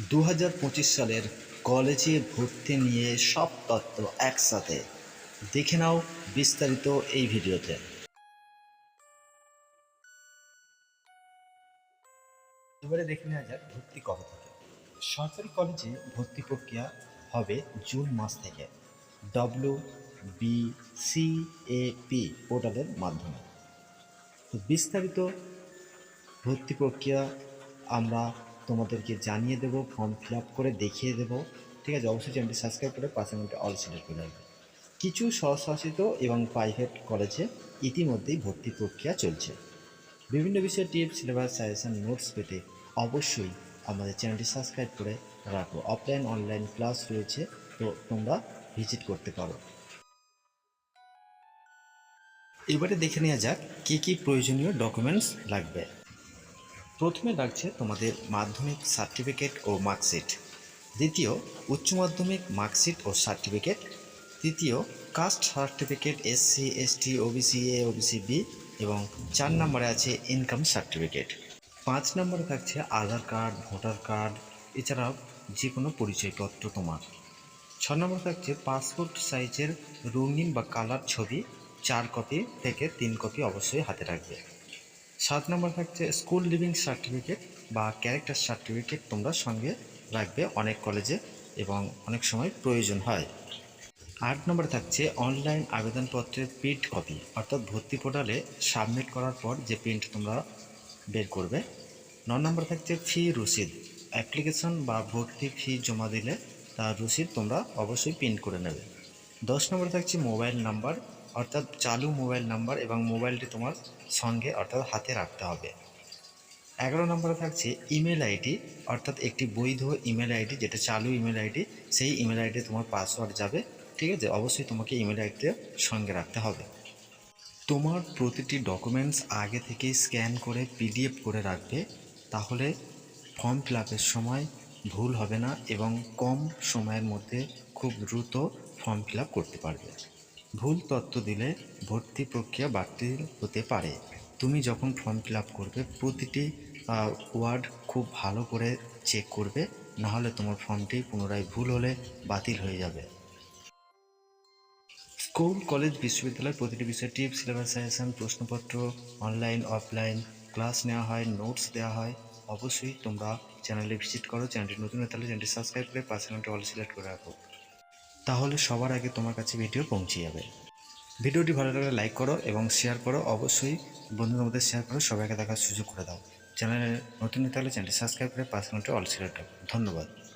দু হাজার পঁচিশ সালের কলেজে ভর্তি নিয়ে সব তথ্য একসাথে। দেখে নাও বিস্তারিত এই ভিডিওতে। এবারে দেখে নেওয়া যাক ভর্তি কবে থেকে। সরকারি কলেজে ভর্তি প্রক্রিয়া হবে জুন মাস থেকে। W B C A P পোর্টালের মাধ্যমে। বিস্তারিত ভর্তি প্রক্রিয়া আমরা তোমাদেরকে জানিয়ে দেবো ফর্ম ফিল আপ করে দেখিয়ে দেবো। ঠিক আছে? অবশ্যই চ্যানেলটি সাবস্ক্রাইব করে পাশে মিনিটে অল সিলেক্ট করে রাখবে। কিছু স্বশাসিত এবং প্রাইভেট কলেজে ইতিমধ্যেই ভর্তি প্রক্রিয়া চলছে। বিভিন্ন বিষয়ে টিপ সিলেবাস সাজেশন নোটস পেতে অবশ্যই আমাদের চ্যানেলটি সাবস্ক্রাইব করে রাখো। অফলাইন অনলাইন ক্লাস রয়েছে, তো তোমরা ভিজিট করতে পারো। এবারে দেখে নেওয়া যাক, কী কী প্রয়োজনীয় ডকুমেন্টস লাগবে। প্রথমে লাগছে তোমাদের মাধ্যমিক সার্টিফিকেট ও মার্কশিট। দ্বিতীয়, উচ্চ মাধ্যমিক মার্কশিট ও সার্টিফিকেট। তৃতীয়, caste certificate SC ST OBC, A, OBC, B এবং চার নম্বরে আছে ইনকাম সার্টিফিকেট। পাঁচ নম্বরে থাকছে আধার কার্ড, ভোটার কার্ড, এছাড়াও যে কোনো পরিচয়পত্র তোমার। ছ নম্বর থাকছে পাসপোর্ট সাইজের রঙিন বা কালার ছবি, চার কপি থেকে তিন কপি অবশ্যই হাতে রাখবে। সাত নম্বর থাকছে স্কুল লিভিং সার্টিফিকেট বা ক্যারেক্টার সার্টিফিকেট তোমরা সঙ্গে রাখবে অনেক কলেজে এবং অনেক সময় প্রয়োজন হয়। আট নম্বরে থাকছে অনলাইন আবেদনপত্রের প্রিন্ট কপি অর্থাৎ ভর্তি পোর্টালে সাবমিট করার পর যে প্রিন্ট তোমরা বের করবে। ন নম্বর থাকছে ফি রসিদ অ্যাপ্লিকেশন বা ভর্তি ফি জমা দিলে তার রসিদ তোমরা অবশ্যই প্রিন্ট করে নেবে। দশ নম্বরে থাকছে মোবাইল নাম্বার অর্থাৎ চালু মোবাইল নাম্বার এবং মোবাইলটি তোমার সঙ্গে অর্থাৎ হাতে রাখতে হবে। এগারো নম্বরে থাকছে ইমেল আইডি, অর্থাৎ একটি বৈধ ইমেল আইডি, যেটা চালু ইমেল আইডি, সেই ইমেল আইডি তোমার পাসওয়ার্ড যাবে, ঠিক আছে? অবশ্যই তোমাকে ইমেল আইডিটা সঙ্গে রাখতে হবে। তোমার প্রতিটি ডকুমেন্টস আগে থেকে স্ক্যান করে পিডিএফ করে রাখবে, তাহলে ফর্ম ফিল সময় ভুল হবে না এবং কম সময়ের মধ্যে খুব দ্রুত ফর্ম ফিল করতে পারবে। ভুল তথ্য দিলে ভর্তি প্রক্রিয়া বাতিল হতে পারে। তুমি যখন ফর্ম ফিল আপ করবে, প্রতিটি ওয়ার্ড খুব ভালো করে চেক করবে, নাহলে তোমার ফর্মটি পুনরায় ভুল হলে বাতিল হয়ে যাবে। স্কুল, কলেজ, বিশ্ববিদ্যালয় প্রতিটি বিষয়ে টিপ সিলেবাস প্রশ্নপত্র অনলাইন অফলাইন ক্লাস নেওয়া হয় নোটস দেওয়া হয়। অবশ্যই তোমরা চ্যানেলে ভিজিট করো চ্যানেলটি নতুন হয়ে তাহলে চ্যানেলটি সাবস্ক্রাইব করে পাশে অল সিলেক্ট করে রাখো। তাহলে সবার আগে তোমার কাছে ভিডিও পৌঁছে যাবে। ভিডিওটি ভালো লাগলে লাইক করো এবং শেয়ার করো। অবশ্যই বন্ধুদের মধ্যে শেয়ার করো সবাইকে দেখার সুযোগ করে দাও। চ্যানেলে নতুন হতে হলে চ্যানেলটি সাবস্ক্রাইব করে পাশে অল সিলেক্ট ধন্যবাদ।